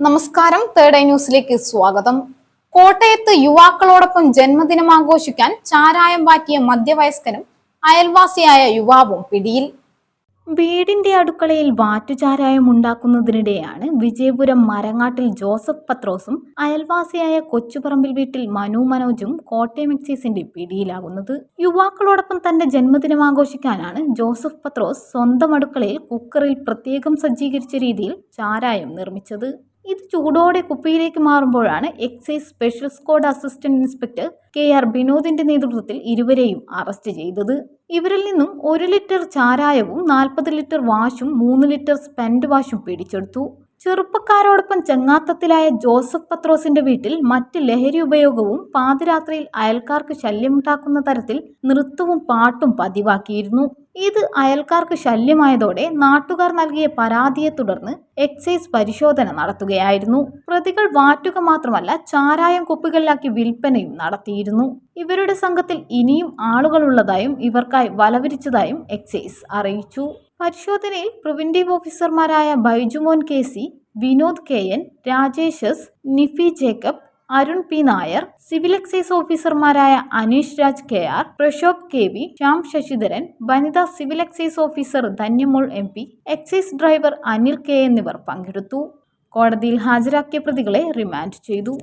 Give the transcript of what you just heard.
നമസ്കാരം. Third eye ന്യൂസിലേക്ക് സ്വാഗതം. കോട്ടയത്ത് യുവാക്കളോടൊപ്പം ജന്മദിനം ആഘോഷിക്കാൻ ചാരായം വാറ്റിയ മധ്യവയസ്കനും അയൽവാസിയായ യുവാവും പിടിയിൽ. വീടിന്റെ അടുക്കളയിൽ വാറ്റുചാരായം ഉണ്ടാക്കുന്നതിനിടെയാണ് വിജയപുരം മരങ്ങാട്ടിൽ ജോസഫ് പത്രോസും അയൽവാസിയായ കൊച്ചുപറമ്പിൽ വീട്ടിൽ മനു മനോജും കോട്ടയം എക്സൈസിന്റെ പിടിയിലാകുന്നത്. യുവാക്കളോടൊപ്പം തന്റെ ജന്മദിനം ആഘോഷിക്കാനാണ് ജോസഫ് പത്രോസ് സ്വന്തം അടുക്കളയിൽ കുക്കറിൽ പ്രത്യേകം സജ്ജീകരിച്ച രീതിയിൽ ചാരായം നിർമ്മിച്ചത്. ഇത് ചൂടോടെ കുപ്പിയിലേക്ക് മാറുമ്പോഴാണ് excise special squad assistant inspector K R ബിനോദിന്റെ നേതൃത്വത്തിൽ ഇരുവരെയും അറസ്റ്റ് ചെയ്തത്. ഇവരിൽ നിന്നും ഒരു ലിറ്റർ ചാരായവും നാൽപ്പത് ലിറ്റർ വാഷും മൂന്ന് ലിറ്റർ സ്പെൻഡ് വാഷും പിടിച്ചെടുത്തു. ചെറുപ്പക്കാരോടൊപ്പം ചങ്ങാത്തത്തിലായ ജോസഫ് പത്രോസിന്റെ വീട്ടിൽ മറ്റ് ലഹരി ഉപയോഗവും പാതിരാത്രിയിൽ അയൽക്കാർക്ക് ശല്യമുണ്ടാക്കുന്ന തരത്തിൽ നൃത്തവും പാട്ടും പതിവാക്കിയിരുന്നു. ഇത് അയൽക്കാർക്ക് ശല്യമായതോടെ നാട്ടുകാർ നൽകിയ പരാതിയെ തുടർന്ന് എക്സൈസ് പരിശോധന നടത്തുകയായിരുന്നു. പ്രതികൾ വാറ്റുക മാത്രമല്ല ചാരായം കുപ്പികളിലാക്കി വിൽപ്പനയും നടത്തിയിരുന്നു. ഇവരുടെ സംഘത്തിൽ ഇനിയും ആളുകളുള്ളതായും ഇവർക്കായി വലവിരിച്ചതായും എക്സൈസ് അറിയിച്ചു. പരിശോധനയിൽ പ്രിവന്റീവ് ഓഫീസർമാരായ Baijumon K C Vinod K N Rajesh S Nifi Jacob Arun P. Nair civil excise ഓഫീസർമാരായ Aneesh Raj K. R Prashobh K. V Shyam Sasidharan വനിതാ civil excise officer Dhanyamol M. P excise driver Anil K. എന്നിവർ പങ്കെടുത്തു. കോടതിയിൽ ഹാജരാക്കിയ പ്രതികളെ remand ചെയ്തു.